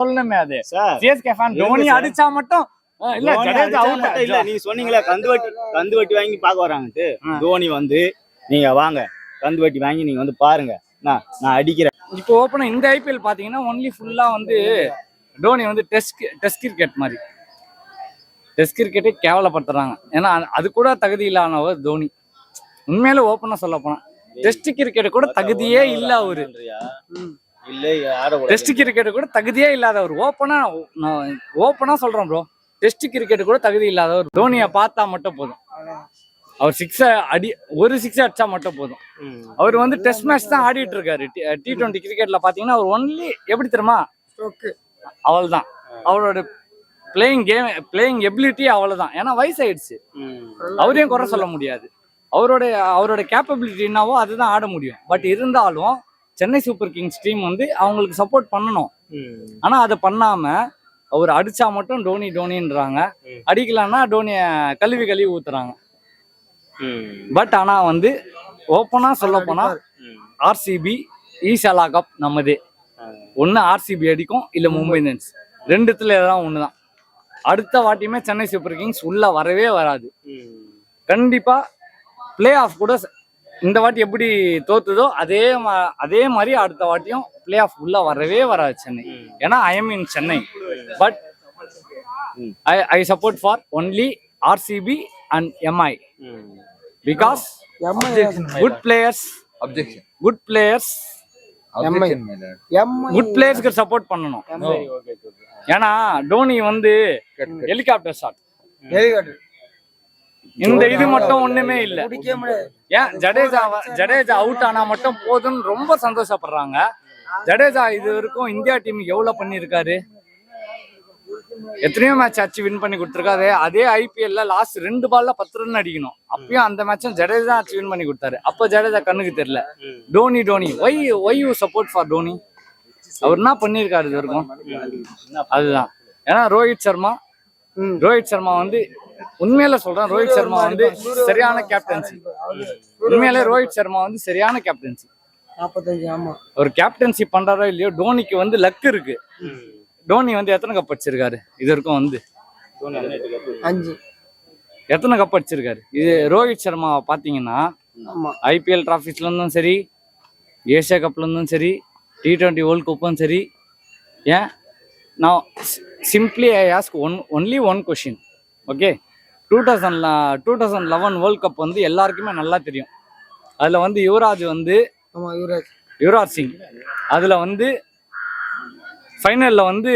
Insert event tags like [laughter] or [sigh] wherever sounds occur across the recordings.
சொல்லணுமே அது. CSK fan Dhoni. அடிச்சா மட்டும் இல்ல தோனி ஜடேஜா அவுட் இல்ல நீங்க சொன்னீங்களே கந்து வட்டி கந்து வட்டி வாங்கி பார்க்க வராங்கன்ட்டு ஆ. தோனி வந்து நீங்க வாங்க கந்து வட்டி வாங்கி நீங்க வந்து பாருங்க. நான் நான் அடிக்கிறேன். இப்போ ஓப்பனா இந்த ஐபிஎல் பாத்தீங்கன்னா ஒன்லி ஃபுல்லா வந்து டோனி வந்து டெஸ்ட் டெஸ்ட் கிரிக்கெட் மாதிரி. டெஸ்ட் கிரிக்கெட்டை கேவலப்படுத்துறாங்க. ஏன்னா அது- அது கூட தகுதி இல்லாதவர் தோனி. உண்மையில ஓப்பனா சொல்ல போனா. டெஸ்ட் கிரிக்கெட் கூட தகுதியே இல்ல. அவரு. இல்ல ஆட டெஸ்ட் கிரிக்கெட் கூட தகுதியே இல்லாதவர் ஓப்பனா நான் ஓப்பனா சொல்றேன் ப்ரோ டெஸ்ட் கிரிக்கெட் கூட தகுதி இல்லாதவர் தோனியை பார்த்தா மட்டும் போதும். அவர் சிக்ஸ் அடி ஒரு சிக்ஸ் அடிச்சா மட்டும் போதும். அவர் வந்து டெஸ்ட் மேட்ச் தான் ஆடிட்டு இருக்காரு. டி டுவெண்ட்டி கிரிக்கெட்ல பாத்தீங்கன்னா அவர் ஒன்லி எப்படி தெரியுமா? அவ்வளவுதான் அவரோட பிளேயிங் கேம் பிளேயிங் எபிலிட்டி அவ்வளவுதான் ஏன்னா வயசாயிடுச்சு. அவரையும் குறை சொல்ல முடியாது. அவரோட அவரோட கேப்பபிலிட்டி என்னவோ அதுதான் ஆட முடியும். பட் இருந்தாலும் சென்னை சூப்பர் கிங்ஸ் டீம் வந்து அவங்களுக்கு சப்போர்ட் பண்ணணும். ஆனா அதை பண்ணாம அவர் அடிச்சா மட்டும் டோனி டோனின்றாங்க. ம். அடிக்கலன்னா டோனிய கழுவி கழுவி ஊத்துறாங்க. பட் ஆனா வந்து ஓப்பனா சொல்ல போனா ஆர்சிபி ஈஷாலா கப் நம்மதே. ஒன்னு ஆர்சிபி அடிக்கும் இல்ல மும்பை இந்தியன்ஸ். ரெண்டுத்துல ஏதாவது ஒண்ணுதான். அடுத்த வாட்டியுமே சென்னை சூப்பர் கிங்ஸ் உள்ள வரவே வராது. கண்டிப்பா பிளே ஆஃப் கூட இந்த வாட்டி எப்படி தோத்துதோ அதே அதே மாதிரி அடுத்த வாட்டியும் பிளே ஆஃப் உள்ள வரவே வராது சென்னை ஏன்னா I am in Chennai but I I support for only RCB and MI because good players. Good players. Good பிளேயர்ஸ்க்கு support பண்ணணும். ஏன்னா டோனி வந்து. ஹெலிகாப்டர் ஷாட் இந்த இது மட்டும் ஒண்ணுமே இல்ல. ஏன் ஜடேஜா ஜடேஜா அவுட் ஆனா மட்டும் போதும்னு ரொம்ப சந்தோஷப்படுறாங்க. ஜடேஜா இது வரைக்கும் இந்தியா டீம் எவ்வளவு பண்ணிருக்காரு எத்தனையோ மேட்ச் அச்சு வின் பண்ணி கொடுத்துருக்காரு. அதே ஐபிஎல்ல லாஸ்ட் ரெண்டு பால்ல பத்து ரன் அடிக்கணும். அப்பயும் அந்த மேட்சும் ஜடேஜா அச்சு வின் பண்ணி கொடுத்தாரு. அப்போ ஜடேஜா கண்ணுக்கு தெரியல. Dhoni Dhoni. Why why you support for Dhoni? அவர் என்ன பண்ணியிருக்காரு இது வரைக்கும்? அதுதான். ஏன்னா ரோஹித் சர்மா ரோஹித் சர்மா வந்து உண்மையில சொல்றேன் ரோஹித் சர்மா வந்து சரியான கேப்டன்சி உண்மையிலே ரோஹித் சர்மா வந்து சரியான கேப்டன்சி நாற்பத்தஞ்சு ஆமா. ஒரு கேப்டன்சி பண்றாரோ இல்லையோ டோனிக்கு வந்து லக் இருக்கு. டோனி வந்து எத்தனை கப் அடிச்சிருக்காரு? இது வரைக்கும் வந்து. அஞ்சு. எத்தனை கப் அடிச்சிருக்காரு? இது ரோஹித் சர்மா பாத்தீங்கன்னா ஐபிஎல் டிராஃபிஸ்ல இருந்தும் சரி ஏசியா கப்ல இருந்தும் சரி டி டுவெண்ட்டி வேர்ல்ட் கப்பும் சரி ஏன்? நான் simply I ask one only one question okay two thousand two thousand eleven world cup வந்து எல்லாருக்குமே நல்லா தெரியும். அதில் வந்து யுவராஜ் வந்து யுவராஜ். யுவராஜ் சிங். அதில் வந்து ஃபைனலில் வந்து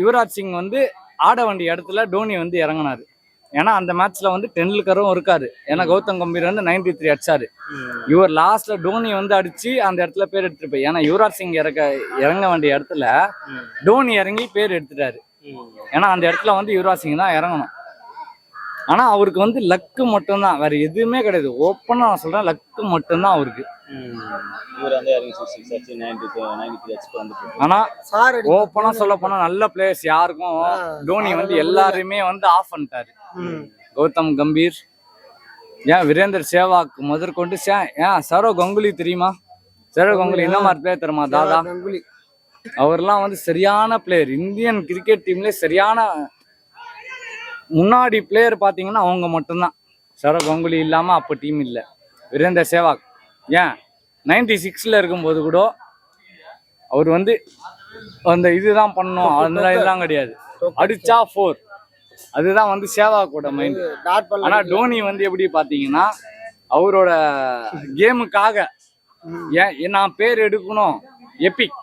யுவராஜ் சிங் வந்து ஆட வேண்டிய இடத்துல டோனி வந்து இறங்குனாரு. ஏன்னா அந்த மேட்ச்ல வந்து டெண்டுல்கரும் இருக்காரு. ஏன்னா கௌதம் கம்பீர் வந்து 93 த்ரீ அடிச்சாரு. இவர் லாஸ்ட்ல டோனி வந்து அடிச்சு அந்த இடத்துல பேர் எடுத்துட்டு போய் ஏன்னா யுவராஜ் சிங் இறக்க இறங்க வேண்டிய இடத்துல டோனி இறங்கி பேர் எடுத்துட்டாரு. ஏன்னா அந்த இடத்துல வந்து யுவராஜ் சிங் தான் இறங்கணும். ஆனா அவருக்கு வந்து லக்கு மட்டும்தான். வேற எதுவுமே கிடையாது. ஓப்பனா நான் சொல்றேன் லக்கு மட்டும்தான் அவருக்கு. ஆனா ஓப்பனா சொல்ல போனா நல்ல பிளேயர்ஸ் யாருக்கும் டோனி வந்து எல்லாரையுமே வந்து ஆஃப் பண்ணிட்டாரு. ம். கௌதம் கம்பீர். ஏன் வீரேந்தர் சேவாக் முதற்கொண்டு சே- ஏன் சரோ கங்குலி தெரியுமா? சரோ கங்குலி என்ன மாதிரி பிளேயர் தெரியுமா தாதா? கங்குலி. அவர்லாம் வந்து சரியான பிளேயர் இந்தியன் கிரிக்கெட் டீம்ல சரியான முன்னாடி பிளேயர் பாத்தீங்கன்னா அவங்க மட்டும்தான். சரோ கங்குலி இல்லாம அப்ப டீம் இல்ல. வீரேந்தர் சேவாக். ஏன்? நைன்டி சிக்ஸ்ல இருக்கும்போது கூட அவர் வந்து அந்த இதுதான் பண்ணணும். அந்த இதெல்லாம் கிடையாது. அடிச்சா ஃபோர் அதுதான் வந்து சேவாக்கோட மைண்ட் டாட் ஆனா பண்ணல டோனி வந்து எப்படி பாத்தீங்கன்னா அவரோட கேமுக்காக ஏன்? நான் பேர் எடுக்கணும். எபிக்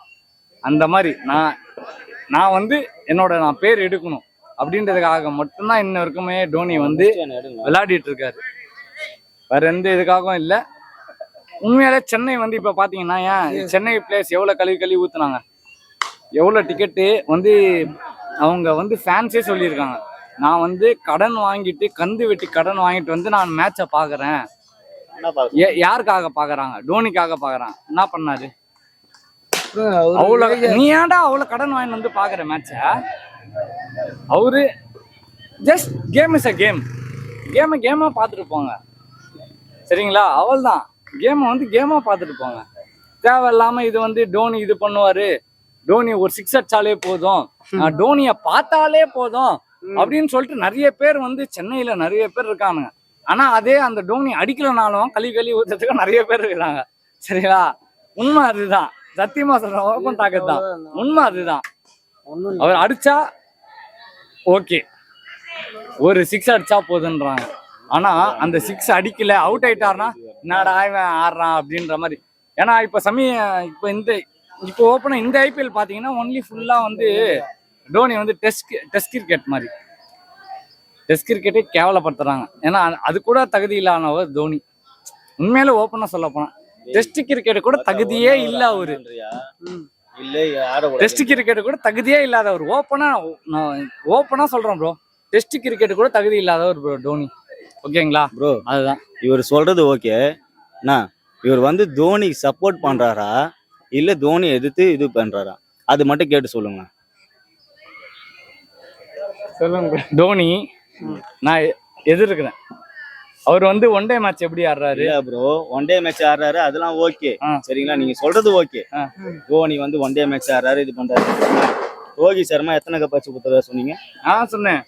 அந்த மாதிரி. நான் நான் வந்து என்னோட நான் பேர் எடுக்கணும். அப்படின்றதுக்காக மட்டும்தான் இன்ன வரைக்குமே டோனி வந்து விளையாடிட்டு இருக்காரு வேற எந்த இதுக்காகவும் இல்லை. உண்மையாலே சென்னை வந்து இப்ப பாத்தீங்கன்னா ஏன் சென்னை பிளேயர்ஸ் எவ்வளவு கழுவி கழுவி ஊத்துனாங்க? எவ்வளவு டிக்கெட்டு வந்து அவங்க வந்து ஃபேன்ஸே சொல்லியிருக்காங்க. நான் வந்து கடன் வாங்கிட்டு கந்து வெட்டி கடன் வாங்கிட்டு வந்து நான் மேட்சை பாக்குறேன். என்ன பார்க்க ஏ- யாருக்காக பாக்குறாங்க? டோனிக்காக பாக்குறாங்க என்ன பண்ணாரு? அவரு அவ்வளவு நீ ஏன்டா அவ்வளவு கடன் வாங்கிட்டு வந்து பாக்குற மேட்ச அவரு just game is a game கேமை கேமா பார்த்துட்டு போங்க. சரிங்களா? அவள்தான். கேமை வந்து கேமா பார்த்துட்டு போங்க. தேவையில்லாம இது வந்து டோனி இது பண்ணுவாரு. டோனி ஒரு சிக்ஸ் அடிச்சாலே போதும். டோனிய பார்த்தாலே போதும் அப்படின்னு சொல்லிட்டு நிறைய பேர் வந்து சென்னையில நிறைய பேர் இருக்கானுங்க. ஆனா அதே அந்த டோனி அடிக்கலனாலும் கழுவி கழுவி ஊத்துறதுக்கு நிறைய பேர் இருக்கிறாங்க. சரிங்களா? உண்மை அதுதான். சத்தியமா சொல்றேன் ஓப்பன் டாக்கெட் தான் உண்மை அதுதான். அவர் அடிச்சா ஓகே ஒரு சிக்ஸ் அடிச்சா போதுன்றாங்க. ஆனா அந்த சிக்ஸ் அடிக்கல அவுட் ஆயிட்டாருன்னா என்னடா இவன் ஆடுறான் அப்படின்ற மாதிரி. ஏன்னா இப்ப சமய இப்ப இந்த இப்போ ஓப்பனா இந்த ஐபிஎல் பாத்தீங்கன்னா ஒன்லி ஃபுல்லா வந்து டோனி வந்து டெஸ்ட் டெஸ்ட் கிரிக்கெட் மாதிரி. டெஸ்ட் கிரிக்கெட்டே கேவலப்படுத்துறாங்க. ஏன்னா அது- கூட தகுதி இல்லாதவர் தோனி. உண்மையில ஓப்பனா சொல்ல போனா. டெஸ்ட் கிரிக்கெட் கூட தகுதியே இல்ல அவரு. இல்ல யார டெஸ்ட் கிரிக்கெட் கூட தகுதியே இல்லாதவர் ஓப்பனா நான் ஓப்பனா சொல்றேன் ப்ரோ டெஸ்ட் கிரிக்கெட் கூட தகுதி இல்லாதவர் ப்ரோ டோனி ஓகேங்களா? ப்ரோ அதுதான். இவர் சொல்றது ஓகே. அண்ணா இவர் வந்து தோனி சப்போர்ட் பண்றாரா? இல்ல தோனி எதிர்த்து இது பண்றாரா? அது மட்டும் கேட்டு சொல்லுங்க. சொல்லுங்க டோனி நான் எதிர்க்கிறேன். அவர் வந்து ஒன் டே மேட்ச் எப்படி ஆடுறாரு? இல்ல ப்ரோ ஒன் டே மேட்ச் ஆடுறாரு அதெல்லாம் ஓகே. சரிங்களா? நீங்க சொல்றது ஓகே. தோனி வந்து ஒன் டே மேட்ச் ஆடுறாரு இது பண்றாரு. ரோஹித் சர்மா எத்தனை கப் அச்சு குத்துறதா சொன்னீங்க? நான் சொன்னேன்.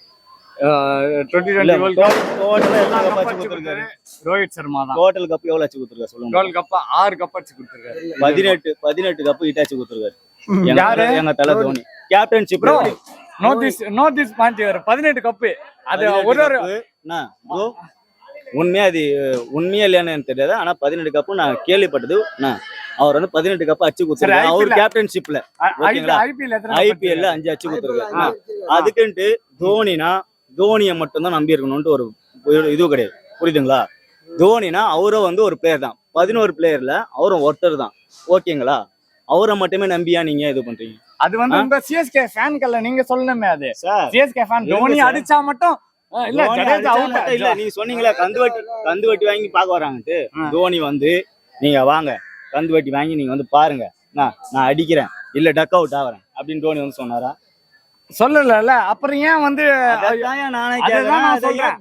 டுவெண்ட்டி இல்ல டுவெண்ட்டி வேர்ல்ட் கப் டோட்டலா எத்தனை கப் அச்சு குத்துருக்காரு ரோஹித் சர்மா தான். டோட்டல் கப் எவ்வளவு அச்சு குத்துருக்காரு சொல்லுங்க. வேர்ல்ட் கப் ஆறு கப் அடிச்சு கொடுத்துருக்காரு. பதினெட்டு பதினெட்டு கப் எங்க யாரு? தல- எங்க தலை Dhoni. Captainship bro no this no this point பதினெட்டு கப்பு அது ஒரு ஒரு உண்மையா அது உண்மையா இல்லையான்னு எனக்கு தெரியாது. ஆனா பதினெட்டு கப்பு நான் கேள்விப்பட்டது. நான் அவர் வந்து பதினெட்டு கப் அச்சு குத்துருக்காரு சரி, அவர் கேப்டன்ஷிப்ல ஓகேங்களா? ஐபிஎல் ஐபிஎல்ல அஞ்சு அச்சு குத்துருக்காரு ஆ. அதுக்குன்ட்டு தோனினா தோனியை மட்டும்தான் நம்பி இருக்கணும்ட்டு ஒரு இது கிடையாது. புரியுதுங்களா? தோனினா அவரும் வந்து ஒரு பிளேயர் தான். பதினோரு பிளேயர்ல அவரும் ஒருத்தர் தான். ஓகேங்களா? அவரை மட்டுமே நம்பியா நீங்க இது பண்றீங்க? அது வந்து உங்க சிஎஸ்கே ஃபேன்கள்ல நீங்க சொல்லணுமே அது. CSK fan sir. அடிச்சா மட்டும் இல்ல ஜடேஜா அவுட் இல்ல நீங்க சொன்னீங்களா கந்து வட்டி கந்து வட்டி வாங்கி பார்க்க வராங்கன்ட்டு ஆ. தோனி வந்து நீங்க வாங்க கந்து வட்டி வாங்கி நீங்க வந்து பாருங்க. நான் நான் அடிக்கிறேன். இல்ல டக் அவுட் ஆகிறேன் அப்படின்னு தோனி வந்து சொன்னாரா? சொல்லல அப்புறம் ஏன் வந்து நானே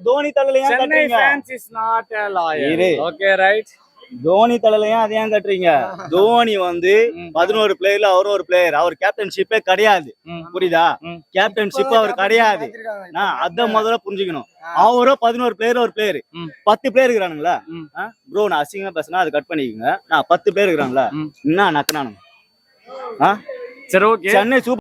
தோனி ஏன் சென்னை கட்டுறீங்க fans is not a lawyer இரு. ஓகே ரைட் தோனி தலையில ஏன் அதை ஏன் கட்டுறீங்க? [laughs] தோனி வந்து பதினோரு பிளேயர்ல அவரும் ஒரு பிளேயர் அவர் கேப்டன்ஷிப்பே கிடையாது. புரியுதா. கேப்டன்ஷிப் அவர் கிடையாது. அத முதல்ல புரிஞ்சுக்கணும். அவரும் பதினோரு பிளேயர் ஒரு பிளேயர். பத்து பேர் இருக்கிறானுங்களா. ப்ரோ நான் அசிங்கமா பேசினா அதை கட் பண்ணிக்கோங்க. நான் பத்து பேர் இருக்கிறாங்களா. என்ன நக்கினானுங்க? சரி ஓகே சென்னை சூப்பர்